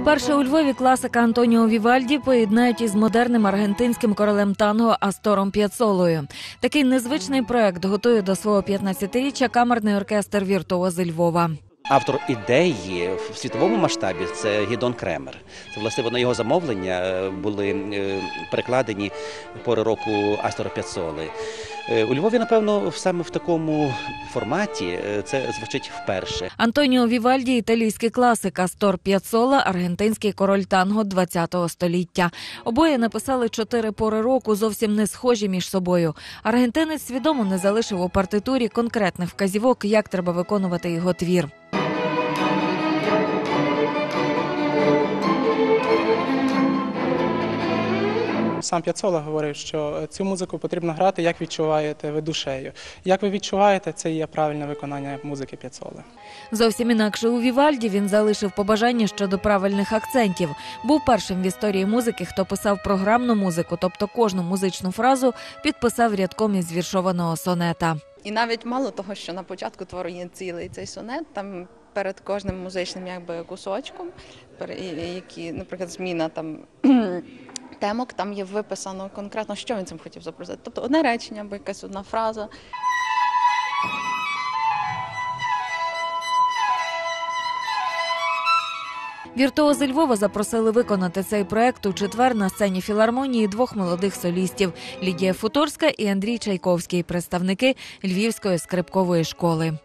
Вперше у Львові класика Антоніо Вівальді поєднають із модерним аргентинським королем танго Астором П'яцолою. Такий незвичний проект готує до свого 15-річчя камерний оркестр віртуози Львова. Автор ідеї в світовому масштабі це Гідон Кремер. Це власне на його замовлення е, були е, перекладені пори року Астора П'яцоли. Е, У Львові, напевно, саме в такому форматі е, це звучить вперше. Антоніо Вівальді італійський класик, Астор П'яцола аргентинський король танго ХХ століття. Обоє написали чотири пори року, зовсім не схожі між собою. Аргентинець свідомо не залишив у партитурі конкретних вказівок, як треба виконувати його твір. Сам П'яцола говорив, що цю музику потрібно грати, як відчуваєте ви душею. Як ви відчуваєте, це є правильне виконання музики П'яцоли. Зовсім інакше у Вівальді він залишив побажання щодо правильних акцентів. Був першим в історії музики, хто писав програмну музику, тобто кожну музичну фразу підписав рядком із віршованого сонета. І навіть мало того, що на початку твору є цілий цей сонет, там перед кожним музичним якби кусочком, які, наприклад, зміна там. Темок там є виписано конкретно, що він цим хотів зобразити. Тобто одне речення або якась одна фраза. Віртуози Львова запросили виконати цей проект у четвер на сцені філармонії двох молодих солістів Лідія Футорська і Андрій Чайковський, представники Львівської скрипкової школи.